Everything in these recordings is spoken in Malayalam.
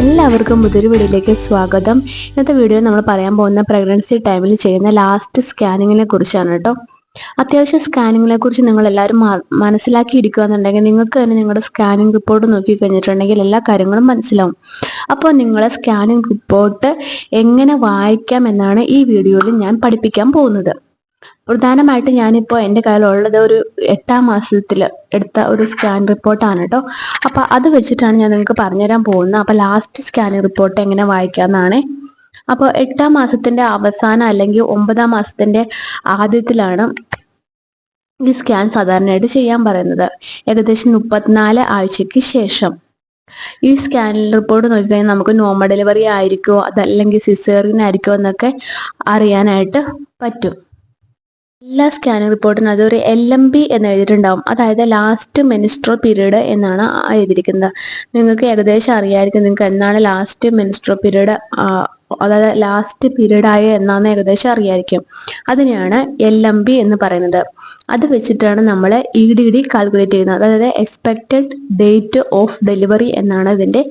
എല്ലാവർക്കും പുതിയൊരു വീഡിയോയിലേക്ക് സ്വാഗതം. ഇന്നത്തെ വീഡിയോ നമ്മൾ പറയാൻ പോകുന്ന പ്രഗ്നൻസി ടൈമിൽ ചെയ്യുന്ന ലാസ്റ്റ് സ്കാനിങ്ങിനെ കുറിച്ചാണ് കേട്ടോ. അത്യാവശ്യം സ്കാനിങ്ങിനെ കുറിച്ച് നിങ്ങൾ എല്ലാവരും മനസ്സിലാക്കി ഇരിക്കുകയെന്നുണ്ടെങ്കിൽ നിങ്ങൾക്ക് തന്നെ നിങ്ങളുടെ സ്കാനിങ് റിപ്പോർട്ട് നോക്കി കഴിഞ്ഞിട്ടുണ്ടെങ്കിൽ എല്ലാ കാര്യങ്ങളും മനസ്സിലാവും. അപ്പോൾ നിങ്ങളെ സ്കാനിങ് റിപ്പോർട്ട് എങ്ങനെ വായിക്കാം എന്നാണ് ഈ വീഡിയോയിൽ ഞാൻ പഠിപ്പിക്കാൻ പോകുന്നത്. പ്രധാനമായിട്ട് ഞാനിപ്പോൾ എന്റെ കയ്യിലുള്ളത് ഒരു എട്ടാം മാസത്തിൽ എടുത്ത ഒരു സ്കാൻ റിപ്പോർട്ടാണ് കേട്ടോ. അപ്പോൾ അത് വെച്ചിട്ടാണ് ഞാൻ നിങ്ങൾക്ക് പറഞ്ഞുതരാൻ പോകുന്നത്. അപ്പോൾ ലാസ്റ്റ് സ്കാനിങ് റിപ്പോർട്ട് എങ്ങനെ വായിക്കാമെന്നാണ്. അപ്പോൾ എട്ടാം മാസത്തിന്റെ അവസാനം അല്ലെങ്കിൽ ഒമ്പതാം മാസത്തിന്റെ ആദ്യത്തിലാണ് ഈ സ്കാൻ സാധാരണയായിട്ട് ചെയ്യാൻ പറയുന്നത്. ഏകദേശം മുപ്പത്തിനാല് ആഴ്ചയ്ക്ക് ശേഷം. ഈ സ്കാൻ റിപ്പോർട്ട് നോക്കിക്കഴിഞ്ഞാൽ നമുക്ക് നോർമൽ ഡെലിവറി ആയിരിക്കുമോ അതല്ലെങ്കിൽ സിസേറിയൻ ആയിരിക്കുമോ എന്നൊക്കെ അറിയാനായിട്ട് പറ്റും. എല്ലാ സ്കാനിങ് റിപ്പോർട്ടിനും അതൊരു എൽ എം ബി എന്ന് എഴുതിയിട്ടുണ്ടാവും. അതായത് ലാസ്റ്റ് മെനിസ്ട്രോ പീരീഡ് എന്നാണ് എഴുതിയിരിക്കുന്നത്. നിങ്ങൾക്ക് ഏകദേശം അറിയായിരിക്കും നിങ്ങൾക്ക് എന്നാണ് ലാസ്റ്റ് മെനിസ്ട്രോ പീരീഡ് അതായത് ലാസ്റ്റ് പീരീഡ് ആയ എന്നാന്ന് ഏകദേശം അറിയായിരിക്കും. അതിനെയാണ് എൽ എം ബി എന്ന് പറയുന്നത്. അത് വെച്ചിട്ടാണ് നമ്മൾ ഇ ഡി ഡി കാൽക്കുലേറ്റ് ചെയ്യുന്നത്. അതായത് എക്സ്പെക്റ്റഡ് ഡേറ്റ് ഓഫ് ഡെലിവറി എന്നാണ് ഇതിന്റെ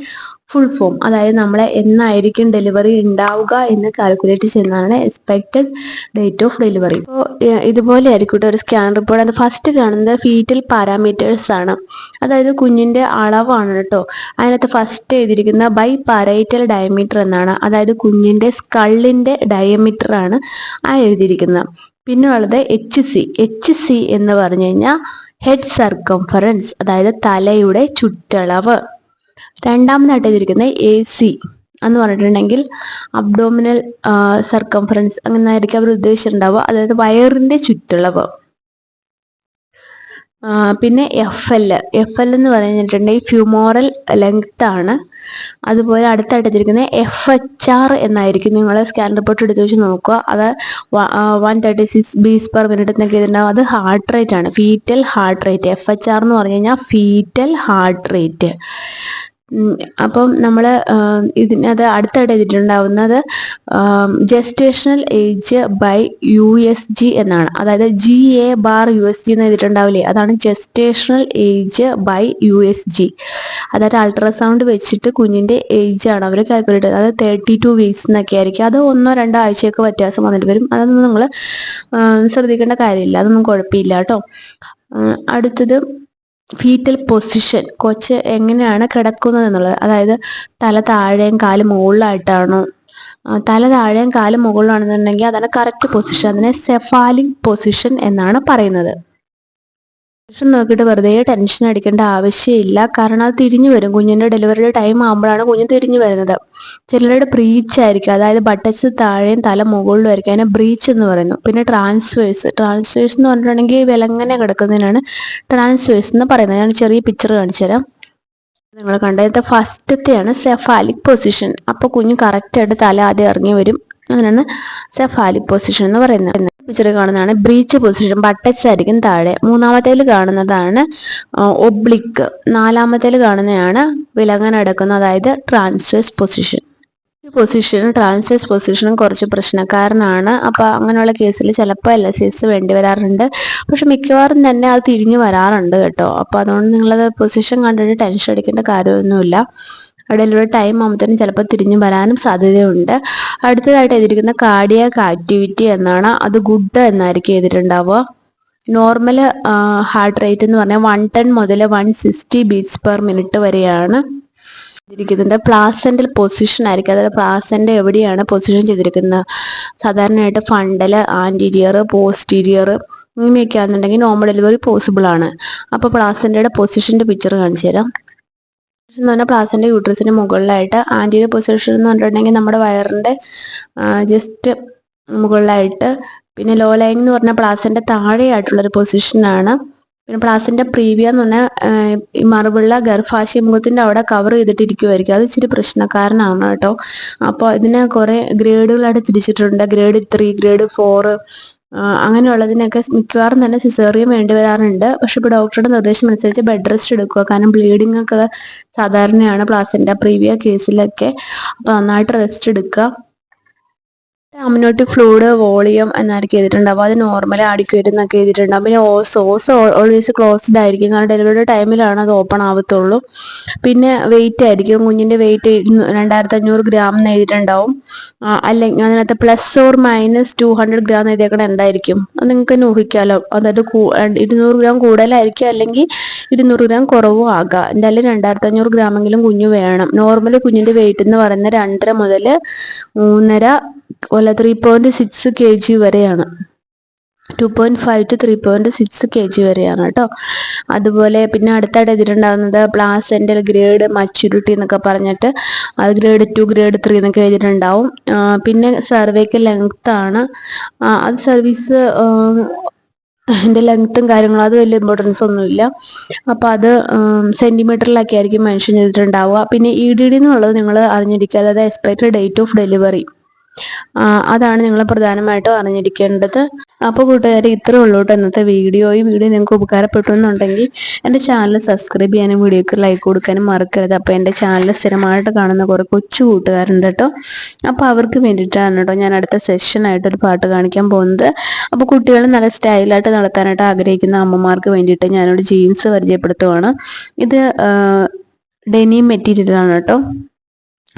ഫുൾ ഫോം അതായത് നമ്മൾ എന്നായിരിക്കും ഡെലിവറി ഉണ്ടാവുക എന്ന് കാൽക്കുലേറ്റ് ചെയ്യുന്നതാണ് എക്സ്പെക്റ്റഡ് ഡേറ്റ് ഓഫ് ഡെലിവറി അപ്പോൾ ഇതുപോലെ ആയിരിക്കും ഒരു സ്കാൻ റിപ്പോർട്ട് അത് ഫസ്റ്റ് കാണുന്നത് ഫീറ്റൽ പാരാമീറ്റേഴ്സ് ആണ്. അതായത് കുഞ്ഞിന്റെ അളവാണ് കേട്ടോ. അതിനകത്ത് ഫസ്റ്റ് എഴുതിയിരിക്കുന്ന ബൈ പാരൈറ്റൽ ഡയമീറ്റർ എന്നാണ്. അതായത് കുഞ്ഞിന്റെ സ്കള്ളിന്റെ ഡയമീറ്റർ ആണ് ആ എഴുതിയിരിക്കുന്നത്. പിന്നെ ഉള്ളത് എച്ച് സി എച്ച് സി എന്ന് പറഞ്ഞു കഴിഞ്ഞാൽ ഹെഡ് സർക്കംഫറൻസ് അതായത് തലയുടെ ചുറ്റളവ്. രണ്ടാമതായിട്ട് എഴുതിയിരിക്കുന്നത് എ സി എന്ന് പറഞ്ഞിട്ടുണ്ടെങ്കിൽ അബ്ഡോമിനൽ സർക്കംഫറൻസ് അങ്ങനെ ആയിരിക്കും അവർ ഉദ്ദേശിച്ചിട്ടുണ്ടാവുക. അതായത് വയറിന്റെ ചുറ്റളവ്. പിന്നെ എഫ് എൽ എഫ് എൽ എന്ന് പറഞ്ഞിട്ടുണ്ടെങ്കിൽ ഫ്യൂമോറൽ ലെങ്ത് ആണ്. അതുപോലെ അടുത്തായിട്ട് എത്തിയിരിക്കുന്നത് എഫ് എച്ച് ആർ എന്നായിരിക്കും. നിങ്ങൾ സ്കാൻ റിപ്പോർട്ട് എടുത്ത് വെച്ച് നോക്കുക. അത് one thirty six beats per minute എന്നൊക്കെ ഇതുണ്ടാവും അത് ഹാർട്ട് റേറ്റ് ആണ്. Fetal heart rate F H R എന്ന് പറഞ്ഞു കഴിഞ്ഞാൽ ഫീറ്റൽ ഹാർട്ട് റേറ്റ് അപ്പം നമ്മൾ ഇതിനത് അടുത്തായിട്ട് എഴുതിയിട്ടുണ്ടാവുന്നത് gestational age by U S G എന്നാണ്. അതായത് G A bar U S G എന്ന് എഴുതിയിട്ടുണ്ടാവില്ലേ? അതാണ് gestational age by U S G അതായത് അൾട്രാസൗണ്ട് വെച്ചിട്ട് കുഞ്ഞിന്റെ ഏജ് ആണ് അവർ കാൽക്കുലേറ്റ് ചെയ്തത് അതായത് തേർട്ടി ടു വീക്സ് എന്നൊക്കെ ആയിരിക്കും. അത് ഒന്നോ രണ്ടോ ആഴ്ചയൊക്കെ വ്യത്യാസം വന്നിട്ട് വരും. അതൊന്നും നിങ്ങൾ ശ്രദ്ധിക്കേണ്ട കാര്യമില്ല. അതൊന്നും കുഴപ്പമില്ല കേട്ടോ. അടുത്തത് ഫീറ്റൽ പൊസിഷൻ കൊച്ച് എങ്ങനെയാണ് കിടക്കുന്നത് എന്നുള്ളത് അതായത് തല താഴെയും കാൽ മുകളിലായിട്ടാണോ തല താഴെയും കാൽ മുകളിലാണെന്നുണ്ടെങ്കിൽ അതാണ് കറക്റ്റ് പൊസിഷൻ അതിനെ സെഫാലിക് പൊസിഷൻ എന്നാണ് പറയുന്നത്. ടെൻഷൻ നോക്കിയിട്ട് വെറുതെ ടെൻഷൻ അടിക്കേണ്ട ആവശ്യമില്ല. കാരണം അത് തിരിഞ്ഞു വരും. കുഞ്ഞിന്റെ ഡെലിവറിയുടെ ടൈം ആകുമ്പോഴാണ് കുഞ്ഞ് തിരിഞ്ഞു വരുന്നത്. ചിലരുടെ ബ്രീച്ച് ആയിരിക്കും. അതായത് ബട്ടച്ച് താഴെയും തല മുകളിലും ആയിരിക്കും. അതിനെ ബ്രീച്ച് എന്ന് പറയുന്നു. പിന്നെ ട്രാൻസ്വേഴ്സ് ട്രാൻസ്വേഴ്സ് എന്ന് പറഞ്ഞിട്ടുണ്ടെങ്കിൽ വിലങ്ങനെ കിടക്കുന്നതിനാണ് ട്രാൻസ്വേഴ്സ് എന്ന് പറയുന്നത്. ഞാൻ ചെറിയ പിക്ചർ കാണിച്ചു തരാം. നിങ്ങൾ കണ്ടത് ഫസ്റ്റത്തെയാണ് സെഫാലിക് പൊസിഷൻ അപ്പോൾ കുഞ്ഞ് കറക്റ്റായിട്ട് തല ആദ്യം ഇറങ്ങി വരും. അങ്ങനെയാണ് സെഫാലി പൊസിഷൻ എന്ന് പറയുന്നത്. പിക്ചറിൽ കാണുന്നതാണ് ബ്രീച്ച് പൊസിഷൻ ബട്ടക്സ് ആയിരിക്കും താഴെ. മൂന്നാമത്തേൽ കാണുന്നതാണ് ഒബ്ലിക്ക് നാലാമത്തേൽ കാണുന്നതാണ് വിലങ്ങൻ അടക്കുന്ന അതായത് ട്രാൻസ്വേഴ്സ് പൊസിഷൻ ഈ പൊസിഷനും ട്രാൻസ്വേഴ്സ് പൊസിഷനും കുറച്ച് പ്രശ്നക്കാരനാണ്. അപ്പോൾ അങ്ങനെയുള്ള കേസിൽ ചിലപ്പോൾ എൽ എസ് എസ് വേണ്ടി വരാറുണ്ട്. പക്ഷെ മിക്കവാറും തന്നെ അത് തിരിഞ്ഞു വരാറുണ്ട് കേട്ടോ. അപ്പോൾ അതുകൊണ്ട് നിങ്ങളത് പൊസിഷൻ കണ്ടിട്ട് ടെൻഷൻ അടിക്കേണ്ട കാര്യമൊന്നുമില്ല. ഡെലിവറി ടൈം ആകുമ്പോഴത്തേനും ചിലപ്പോൾ തിരിഞ്ഞു വരാനും സാധ്യതയുണ്ട്. അടുത്തതായിട്ട് എഴുതിയിരിക്കുന്ന കാർഡിയാക് ആക്ടിവിറ്റി എന്നാണ്. അത് ഗുഡ് എന്നായിരിക്കും എഴുതിയിട്ടുണ്ടാവുക. നോർമൽ ഹാർട്ട് റേറ്റ് എന്ന് പറഞ്ഞാൽ വൺ ടെൻ മുതൽ one sixty beats per minute വരെയാണ് ചെയ്തിരിക്കുന്നുണ്ട് പ്ലാസന്റൽ പൊസിഷൻ ആയിരിക്കും. അതായത് പ്ലാസന്റെ എവിടെയാണ് പൊസിഷൻ ചെയ്തിരിക്കുന്നത്? സാധാരണയായിട്ട് ഫണ്ടൽ ആന്റീരിയർ പോസ്റ്റീരിയർ ഇങ്ങനെയൊക്കെ ആണെന്നുണ്ടെങ്കിൽ നോർമൽ ഡെലിവറി പോസിബിൾ ആണ് അപ്പോൾ പ്ലാസന്റയുടെ പൊസിഷന്റെ പിക്ചർ കാണിച്ചു തരാം എന്ന് പറഞ്ഞാൽ പ്ലാസിന്റെ യൂട്രസിന് മുകളിലായിട്ട് ആന്റീരിയർ പൊസിഷൻ എന്ന് പറഞ്ഞിട്ടുണ്ടെങ്കിൽ നമ്മുടെ വയറിന്റെ ജസ്റ്റ് മുകളിലായിട്ട് പിന്നെ ലോ ലൈൻ എന്ന് പറഞ്ഞാൽ പ്ലാസിന്റെ താഴെയായിട്ടുള്ളൊരു പൊസിഷനാണ് പിന്നെ പ്ലാസിന്റെ പ്രീവിയ എന്ന് പറഞ്ഞാൽ ഈ മറുപുള്ള ഗർഭാശയ മുഖത്തിന്റെ അവിടെ കവർ ചെയ്തിട്ടിരിക്കുമായിരിക്കും അത് ഇച്ചിരി പ്രശ്നക്കാരനാണ് കേട്ടോ. അപ്പോൾ ഇതിനെ കുറേ ഗ്രേഡുകളായിട്ട് തിരിച്ചിട്ടുണ്ട്. ഗ്രേഡ് ത്രീ ഗ്രേഡ് ഫോർ അങ്ങനെയുള്ളതിനൊക്കെ മിക്കവാറും തന്നെ സിസേറിയൻ വേണ്ടി വരാറുണ്ട്. പക്ഷെ ഇപ്പോൾ ഡോക്ടറുടെ നിർദ്ദേശം അനുസരിച്ച് ബെഡ് റെസ്റ്റ് എടുക്കുക. കാരണം ബ്ലീഡിംഗ് ഒക്കെ സാധാരണയാണ് പ്ലാസിന്റെ പ്രീവിയ കേസിലൊക്കെ അപ്പോൾ നന്നായിട്ട് റെസ്റ്റ് എടുക്കുക. അമ്നോട്ടിക് ഫ്ലൂഡ് വോളിയം എന്നായിരിക്കും ചെയ്തിട്ടുണ്ടാവും അത് നോർമൽ അഡിക്വേറ്റ് എന്നൊക്കെ എഴുതിയിട്ടുണ്ടാവും പിന്നെ ഓ സോസ് ഓൾവേസ് ക്ലോസ്ഡ് ആയിരിക്കും. കാരണം ഡെലിവറി ടൈമിലാണ് അത് ഓപ്പൺ ആവത്തുള്ളൂ. പിന്നെ വെയിറ്റ് ആയിരിക്കും. കുഞ്ഞിന്റെ വെയിറ്റ് രണ്ടായിരത്തി അഞ്ഞൂറ് ഗ്രാം എന്ന് എഴുതിയിട്ടുണ്ടാവും. അല്ലെങ്കിൽ അതിനകത്ത് plus or minus two hundred gram എഴുതിയേക്കണം എന്തായിരിക്കും? അത് നിങ്ങൾക്ക് ഊഹിക്കാമല്ലോ അതായത് ഇരുന്നൂറ് ഗ്രാം കൂടുതലായിരിക്കും അല്ലെങ്കിൽ ഇരുന്നൂറ് ഗ്രാം കുറവും ആകാം. എന്തായാലും രണ്ടായിരത്തി അഞ്ഞൂറ് ഗ്രാമെങ്കിലും കുഞ്ഞ് വേണം. നോർമലി കുഞ്ഞിന്റെ വെയിറ്റ് എന്ന് പറയുന്നത് രണ്ടര മുതൽ മൂന്നര അല്ല three point six K G വരെയാണ്. Two point five to three point six K G വരെയാണ് കേട്ടോ. അതുപോലെ പിന്നെ അടുത്തായിട്ട് എഴുതിയിട്ടുണ്ടാകുന്നത് പ്ലാസെന്റൽ ഗ്രേഡ് മച്യൂരിറ്റി എന്നൊക്കെ പറഞ്ഞിട്ട് അത് ഗ്രേഡ് ടു ഗ്രേഡ് ത്രീ എന്നൊക്കെ എഴുതിയിട്ടുണ്ടാവും. പിന്നെ സർവേക്ക് ആണ്. അത് സർവീസ് എന്റെ ലെങ്ത്തും കാര്യങ്ങളും അത് വലിയ ഇമ്പോർട്ടൻസ് ഒന്നുമില്ല. അപ്പോൾ അത് സെന്റിമീറ്ററിലൊക്കെ ആയിരിക്കും മെൻഷൻ ചെയ്തിട്ടുണ്ടാവുക. പിന്നെ ഇ ഡി ഡി എന്നുള്ളത് നിങ്ങൾ അറിഞ്ഞിരിക്കുക. അതായത് എക്സ്പെക്റ്റഡ് ഡേറ്റ് ഓഫ് ഡെലിവറി അതാണ് നിങ്ങൾ പ്രധാനമായിട്ടും അറിഞ്ഞിരിക്കേണ്ടത്. അപ്പോൾ കൂട്ടുകാരെ ഇത്രേ ഉള്ളൂ കേട്ടോ ഇന്നത്തെ വീഡിയോ. ഈ വീഡിയോ നിങ്ങൾക്ക് ഉപകാരപ്പെട്ടു എന്നുണ്ടെങ്കിൽ എന്റെ ചാനൽ സബ്സ്ക്രൈബ് ചെയ്യാനും വീഡിയോക്ക് ലൈക്ക് കൊടുക്കാനും മറക്കരുത്. അപ്പോൾ എന്റെ ചാനൽ സ്ഥിരമായിട്ട് കാണുന്ന കുറേ കൊച്ചു കൂട്ടുകാരുണ്ട് കേട്ടോ. അപ്പോൾ അവർക്ക് വേണ്ടിയിട്ടാണ് കേട്ടോ ഞാൻ അടുത്ത സെഷനായിട്ട് ഒരു പാട്ട് കാണിക്കാൻ പോകുന്നത്. അപ്പോൾ കുട്ടികൾ നല്ല സ്റ്റൈലായിട്ട് നടത്താനായിട്ട് ആഗ്രഹിക്കുന്ന അമ്മമാർക്ക് വേണ്ടിയിട്ട് ഞാനൊരു ജീൻസ് പരിചയപ്പെടുത്തുവാണ്. ഇത് ഡെനിം മെറ്റീരിയലാണ് കേട്ടോ.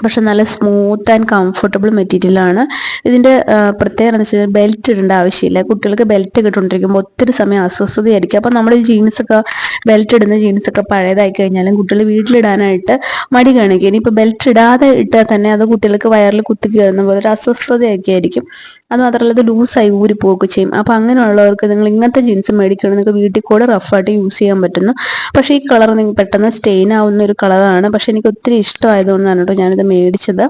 പക്ഷെ നല്ല സ്മൂത്ത് ആൻഡ് കംഫർട്ടബിൾ മെറ്റീരിയലാണ് ഇതിന്റെ പ്രത്യേകത എന്ന് വെച്ചാൽ ബെൽറ്റ് ഇടേണ്ട ആവശ്യമില്ല. കുട്ടികൾക്ക് ബെൽറ്റ് കിട്ടുകൊണ്ടിരിക്കുമ്പോൾ ഒത്തിരി സമയം അസ്വസ്ഥതയായിരിക്കും. അപ്പോൾ നമ്മുടെ ജീൻസൊക്കെ ബെൽറ്റ് ഇടുന്ന ജീൻസൊക്കെ പഴയതായി കഴിഞ്ഞാലും കുട്ടികൾ വീട്ടിലിടാനായിട്ട് മടി കാണിക്കും. ഇനിയിപ്പോൾ ബെൽറ്റ് ഇടാതെ ഇട്ടാൽ തന്നെ അത് കുട്ടികൾക്ക് വയറിൽ കുത്തി കയറുന്ന പോലെ ഒരു അസ്വസ്ഥതയൊക്കെ ആയിരിക്കും അത് മാത്രമല്ല അത് ലൂസായി ഊരി പോവുകയൊക്കെ ചെയ്യും. അപ്പോൾ അങ്ങനെയുള്ളവർക്ക് നിങ്ങൾ ഇങ്ങനത്തെ ജീൻസ് മേടിക്കണം നിങ്ങൾക്ക് വീട്ടിൽ കൂടെ റഫായിട്ട് യൂസ് ചെയ്യാൻ പറ്റുന്നു. പക്ഷേ ഈ കളർ പെട്ടെന്ന് സ്റ്റെയിൻ ആവുന്ന ഒരു കളറാണ് പക്ഷേ എനിക്ക് ഒത്തിരി ഇഷ്ടമായതുകൊണ്ടാണ് കേട്ടോ ഞാനിത് മേടിച്ചത്.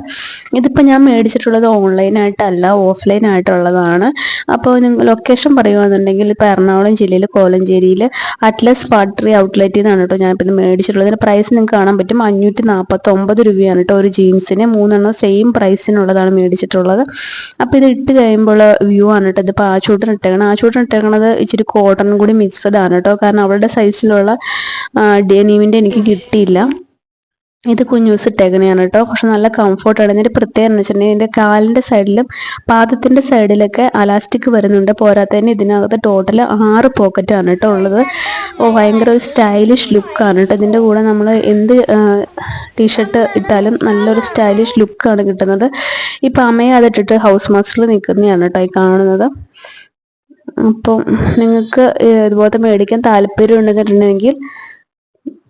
ഇതിപ്പോൾ ഞാൻ മേടിച്ചിട്ടുള്ളത് ഓൺലൈനായിട്ടല്ല ഓഫ്ലൈൻ ആയിട്ടുള്ളതാണ്. അപ്പോൾ നിങ്ങൾ ലൊക്കേഷൻ പറയുകയാണെന്നുണ്ടെങ്കിൽ ഇപ്പോൾ എറണാകുളം ജില്ലയിൽ കോലഞ്ചേരിയിൽ അറ്റ്ലസ് ഫാക്ടറി ഔട്ട്ലെറ്റിൽ നിന്നാണ് കേട്ടോ ഞാനിപ്പോൾ ഇത് മേടിച്ചിട്ടുള്ളത്. ഇതിന്റെ പ്രൈസ് നിങ്ങൾക്ക് കാണാൻ പറ്റും. അഞ്ഞൂറ്റി നാൽപ്പത്തൊമ്പത് രൂപയാണ് കേട്ടോ ഒരു ജീൻസിന്. മൂന്നെണ്ണം സെയിം പ്രൈസിനുള്ളതാണ് മേടിച്ചിട്ടുള്ളത്. അപ്പോൾ ഇത് ഇട്ട് കഴിയുമ്പോൾ വ്യൂ ആണ് കേട്ടോ ഇതിപ്പോൾ ആ ചൂട്ടിന് ഇട്ടേക്കണം. ആ ചൂട്ടിന് ഇട്ടേക്കണത് ഇച്ചിരി കോട്ടൺ കൂടി മിക്സഡ് ആണ് കേട്ടോ കാരണം അവളുടെ സൈസിലുള്ള ഡെനീമിന്റെ എനിക്ക് കിട്ടിയില്ല. ഇത് കുഞ്ഞൂസ് ഇട്ടേക്കണെയാണ് കേട്ടോ. പക്ഷെ നല്ല കംഫർട്ടാണ്. ഇതിന്റെ പ്രത്യേകത എന്ന് വെച്ചിട്ടുണ്ടെങ്കിൽ ഇതിന്റെ കാലിന്റെ സൈഡിലും പാദത്തിന്റെ സൈഡിലൊക്കെ അലാസ്റ്റിക് വരുന്നുണ്ട്. പോരാത്തതിന് ഇതിനകത്ത് ടോട്ടൽ ആറ് പോക്കറ്റാണ് കേട്ടോ ഉള്ളത്. ഭയങ്കര ഒരു സ്റ്റൈലിഷ് ലുക്കാണ് കേട്ടോ. ഇതിന്റെ കൂടെ നമ്മൾ എന്ത് ടീഷർട്ട് ഇട്ടാലും നല്ലൊരു സ്റ്റൈലിഷ് ലുക്കാണ് കിട്ടുന്നത്. ഇപ്പം അമ്മയെ അതിട്ടിട്ട് ഹൗസ് മാസ്റ്ററിൽ നിൽക്കുന്നതാണ് കേട്ടോ ഈ കാണുന്നത്. അപ്പം നിങ്ങൾക്ക് ഇതുപോലത്തെ മേടിക്കാൻ താല്പര്യം ഉണ്ടെന്നുണ്ടെങ്കിൽ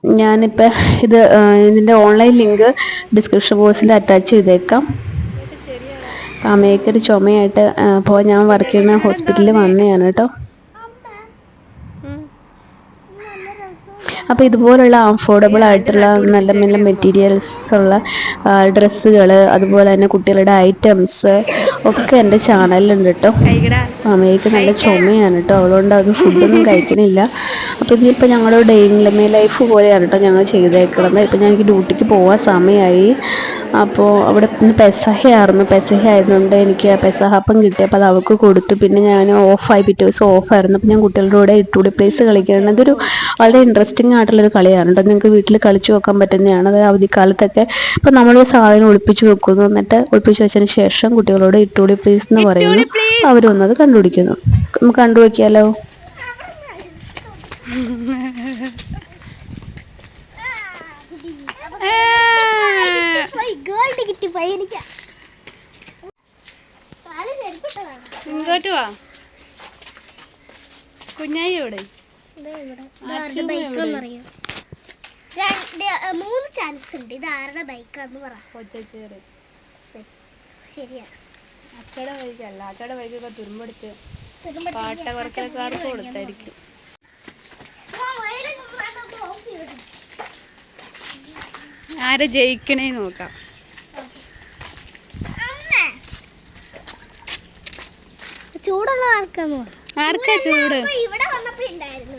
ഞാനിപ്പോൾ ഇത് ഇതിന്റെ ഓൺലൈൻ ലിങ്ക് ഡിസ്ക്രിപ്ഷൻ ബോക്സിൽ അറ്റാച്ച് ചെയ്തേക്കാം. അമ്മയ്ക്കൊരു ചുമയായിട്ട് അപ്പോൾ ഞാൻ വർക്ക് ചെയ്യുന്ന ഹോസ്പിറ്റലിൽ വന്നതാണ് കേട്ടോ. അപ്പോൾ ഇതുപോലുള്ള അഫോർഡബിൾ ആയിട്ടുള്ള നല്ല നല്ല മെറ്റീരിയൽസ് ഉള്ള ഡ്രസ്സുകൾ അതുപോലെ തന്നെ കുട്ടികളുടെ ഐറ്റംസ് ഒക്കെ എന്റെ ചാനലിലുണ്ട് കേട്ടോ അമ്മയ്ക്ക് നല്ല ചുമയാണ് കേട്ടോ അതുകൊണ്ട് അത് ഫുഡൊന്നും കഴിക്കണില്ല അപ്പോൾ ഇതിപ്പോൾ ഞങ്ങളുടെ ഡെയിലി ലൈഫ് പോലെയാണ് കേട്ടോ ഞങ്ങൾ ചെയ്തേക്കുന്നത് ഇപ്പോൾ ഞങ്ങൾക്ക് ഡ്യൂട്ടിക്ക് പോകാൻ സമയമായി അപ്പോൾ അവിടെ ഇന്ന് പെസഹയായിരുന്നു. പെസഹ ആയതുകൊണ്ട് എനിക്ക് കിട്ടി. അപ്പോൾ അത് അവൾക്ക് കൊടുത്തു. പിന്നെ ഞാൻ ഓഫായി പിറ്റേ ദിവസം ഓഫായിരുന്നു അപ്പോൾ ഞാൻ കുട്ടികളുടെ കൂടെ ഇട്ടുകൂടി പ്ലേസ് കളിക്കുന്നത് അതൊരു വളരെ ഇൻട്രസ്റ്റിംഗ് ആയിട്ടുള്ളൊരു കളിയാണ് കേട്ടോ നിങ്ങൾക്ക് വീട്ടിൽ കളിച്ചു വെക്കാൻ പറ്റുന്നതാണ്. അതായത് അവധിക്കാലത്തൊക്കെ ഇപ്പം നമ്മൾ സാധനം ഒളിപ്പിച്ച് വെക്കുന്നു. എന്നിട്ട് ഒളിപ്പിച്ച് വെച്ചതിന് ശേഷം കുട്ടികളോട് ഇട്ടുകൂടി പ്ലീസ് എന്ന് പറയുന്നു. അവർ വന്നത് കണ്ടുപിടിക്കുന്നു. നമുക്ക് കണ്ടുപിടിക്കാലോ? ഇങ്ങോട്ട് വാ. കുഞ്ഞായി എവിടെ? മൂന്ന് ചാൻസ് ഉണ്ട്. ഇത് ആരുടെ ബൈക്കാന്ന് പറ. കൊച്ചേറ് ശരിയാ. അക്കടെ വഴിക്കല്ല അക്കടെ വഴിക്കൊക്കെ തുരുമ്പെടുത്ത് പാട്ട കുറച്ചക്കാർക്ക് കൊടുത്തായിരിക്കും. ആരെ ജയിക്കണേ നോക്കാം. ചൂടുള്ള ആർക്കാ ചൂട്? ഇവിടെ വന്നപ്പോ ഉണ്ടായിരുന്നു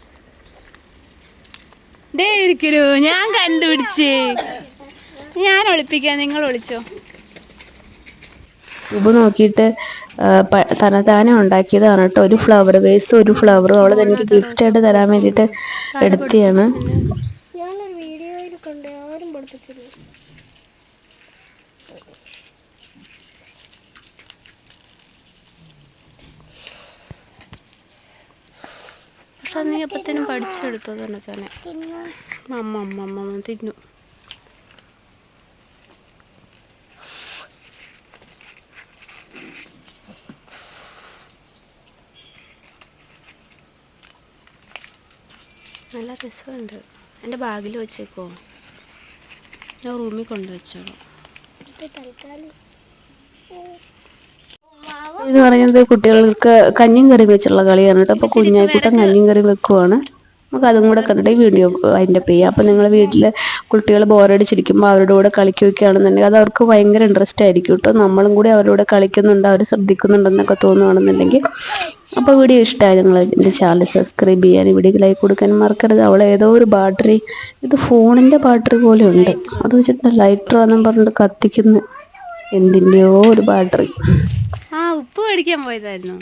ദേ ഞാൻ കണ്ടുപിടിച്ച്. ഞാൻ ഒളിപ്പിക്കാം നിങ്ങൾ ഒളിച്ചോ. ഉപ്പ് നോക്കിയിട്ട് തനതാനെ ഉണ്ടാക്കിയതാണ് കേട്ടോ. ഒരു ഫ്ലവർ വേസ്റ്റ് ഒരു ഫ്ലവർ അവൾ എനിക്ക് ഗിഫ്റ്റ് ആയിട്ട് തരാൻ വേണ്ടിയിട്ട് എടുത്തിയാണ് ഞാനൊരു വീഡിയോയിൽ കണ്ട് ആരും പഠിപ്പിച്ചില്ല. പക്ഷെ നീ അപ്പത്തേനും പഠിച്ചെടുത്തോ തന്നെ തന്നെ. അമ്മ അമ്മ അമ്മ തിന്നു. നല്ല രസമുണ്ട്. എന്റെ ബാഗിൽ വെച്ചേക്കോ. ഞാൻ റൂമിൽ കൊണ്ടുവച്ചോളൂ തൽക്കാലം. എന്ന് പറയുന്നത് കുട്ടികൾക്ക് കഞ്ഞിയും കറി വെച്ചുള്ള കളിയാണ് കേട്ടോ. അപ്പോൾ കുഞ്ഞായിക്കൂട്ടം കഞ്ഞിയും കറി വെക്കുവാണ്. നമുക്ക് അതും കൂടെ കണ്ടിട്ട് വീഡിയോ അതിന്റെ ചെയ്യാം. അപ്പോൾ നിങ്ങൾ വീട്ടിൽ കുട്ടികൾ ബോറടിച്ചിരിക്കുമ്പോൾ അവരുടെ കൂടെ കളിക്കുകയൊക്കെയാണെന്നുണ്ടെങ്കിൽ അത് അവർക്ക് ഭയങ്കര ഇൻട്രസ്റ്റ് ആയിരിക്കും കേട്ടോ. നമ്മളും കൂടി അവരുടെ കൂടെ കളിക്കുന്നുണ്ട്. അവർ ശ്രദ്ധിക്കുന്നുണ്ടെന്നൊക്കെ തോന്നുകയാണെന്നുണ്ടെങ്കിൽ അപ്പോൾ വീഡിയോ ഇഷ്ടമായി നിങ്ങൾ എന്റെ ചാനൽ സബ്സ്ക്രൈബ് ചെയ്യാൻ വീഡിയോ ലൈക്ക് കൊടുക്കാൻ മറക്കരുത്. അവൾ ഏതോ ഒരു ബാറ്ററി ഇത് ഫോണിന്റെ ബാറ്ററി പോലെ ഉണ്ട്. അത് വെച്ചിട്ട് ലൈറ്റർ ആണെന്ന് പറഞ്ഞിട്ട് കത്തിക്കുന്ന. എന്തിന്റെയോ ഒരു ബാറ്ററി ഉപ്പ് മേടിക്കാൻ പോയതായിരുന്നു.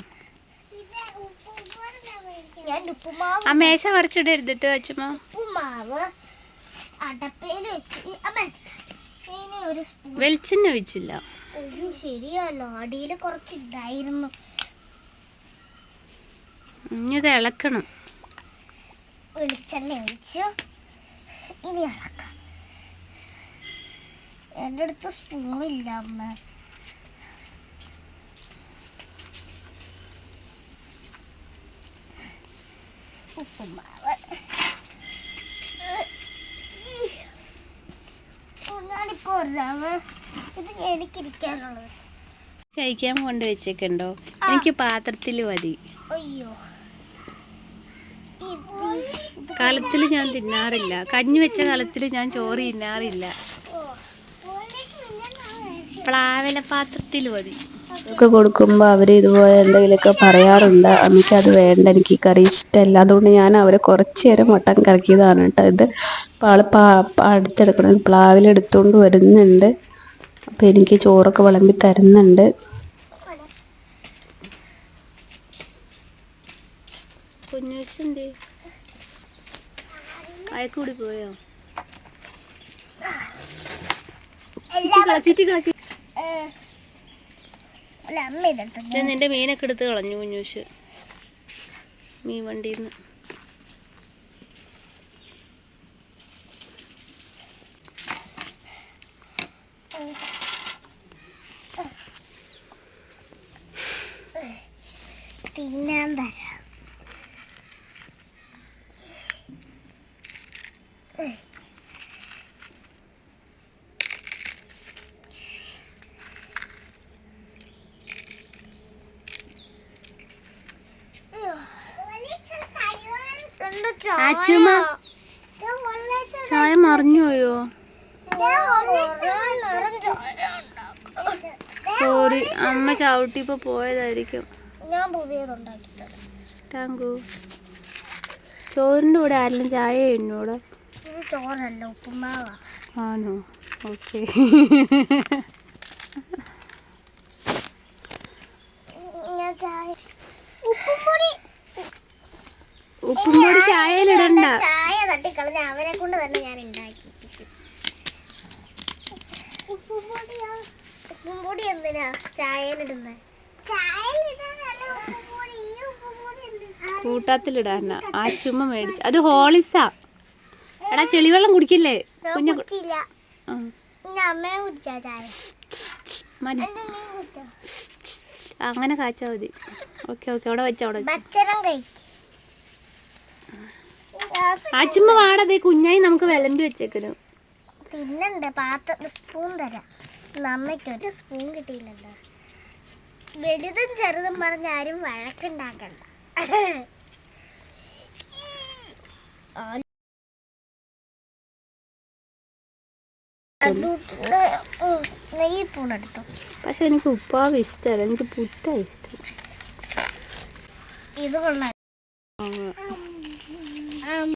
ആ മേശ മറിച്ചിടരുതിട്ട് അച്ഛമ്മ. ഉപ്പുമാവ് അടപ്പയിൽ വെച്ച്. അമ്മ ഇനി ഒരു വെളിച്ചെണ്ണ വെച്ചില്ല ഒരു ശരിയല്ലോ അടിയിൽ ഇനി ഇളക്കണം. വെളിച്ചെണ്ണ ഒഴിച്ചു. ഇനി ഇളക്കാം. എന്റെ അടുത്ത് സ്പൂണില്ല അമ്മ. ഉപ്പുമാവ് ഇത് എനിക്കിരിക്കാനുള്ളത് കഴിക്കാൻ കൊണ്ട് വെച്ചേക്കുണ്ടോ എനിക്ക് പാത്രത്തിൽ മതി. അയ്യോ. കാലത്തിൽ ഞാൻ തിന്നാറില്ല. കഞ്ഞി വെച്ച കാലത്തിൽ ഞാൻ ചോറ് തിന്നാറില്ല. പ്ലാവല പാത്രത്തിൽ മതി. ഒക്കെ കൊടുക്കുമ്പോൾ അവർ ഇതുപോലെ എന്തെങ്കിലുമൊക്കെ പറയാറുണ്ട്. അമ്മയ്ക്ക് അത് വേണ്ട എനിക്ക് ഈ കറി ഇഷ്ടമല്ല. അതുകൊണ്ട് ഞാൻ അവരെ കുറച്ച് നേരം മട്ടൻ കറക്കിയതാണ് കേട്ടോ. ഇത് പാൾ പാ അടുത്തെടുക്കണം പ്ലാവിലെടുത്തുകൊണ്ട് വരുന്നുണ്ട്. അപ്പോൾ എനിക്ക് ചോറൊക്കെ വിളമ്പി തരുന്നുണ്ട്. കുഞ്ഞുവെച്ചെന്തേ? അയക്കൂടി പോയോ? ചുറ്റി കളച്ചി ഏ, അല്ല അമ്മ ഇതെടുത്തു ഞാൻ നിന്റെ മീനൊക്കെ എടുത്ത് കളഞ്ഞു കുഞ്ഞൂശ്. മീൻ വണ്ടിയിൽ നിന്ന് തിന്നാൻ തരാം ചായ. ആച്ചുമ്മ. ഞാൻ ഒരു ലേശം ചായ മറിഞ്ഞു പോയോ ഞാൻ കുറേ നേരം ചായ ഉണ്ടാക്കും. സോറി അമ്മ ചവിട്ടിപ്പോ പോയതായിരിക്കും ഞാൻ പുതിയതുണ്ടാക്കി ടാങ്കു ചോറിന്റെ കൂടെ ആരെങ്കിലും ചായ എന്നോട് ചോറല്ല ഉപ്പുമാവാ ആണോ ഓക്കെ ഞാൻ ചായ ഉപ്പും പൊടി ഉപ്പും പൊടി ചായയിലിടണ്ട ചായ തട്ടിക്കളഞ്ഞ അവരെ കൊണ്ട് തന്നെ ഞാൻ ഉണ്ടാക്കിപ്പിക്കും. ഉപ്പും പൊടിയാ ഉപ്പും പൊടി എന്തിനാ ചായയിലിടുന്നത് കൂട്ടത്തിലിടാന ആ ചുമ മേടിച്ചു. അത് ഹോളിസാ. എടാ ചെളിവെള്ളം കുടിക്കില്ലേ? കുഞ്ഞു മതി. അങ്ങനെ കാച്ചാ മതി. Okay okay. അവിടെ വെച്ചോ അവിടെ വെച്ചോ. ഭക്ഷണം വാടതെ കുഞ്ഞായി നമുക്ക് വിളമ്പി വെച്ചേക്കുന്നു തിന്നണ്ട പാത്ര സ്പൂൺ തരാം. നമ്മയ്ക്ക് ഒരു സ്പൂൺ കിട്ടിയില്ലല്ലോ. വലുതും ചെറുതും പറഞ്ഞ ആരും വഴക്കുണ്ടാക്കണ്ട. നെയ്യ് പക്ഷെ എനിക്ക് ഉപ്പാവ് ഇഷ്ടമല്ല. എനിക്ക് പുറ്റ ഇഷ്ടം. ഇത് കൊള്ളാം.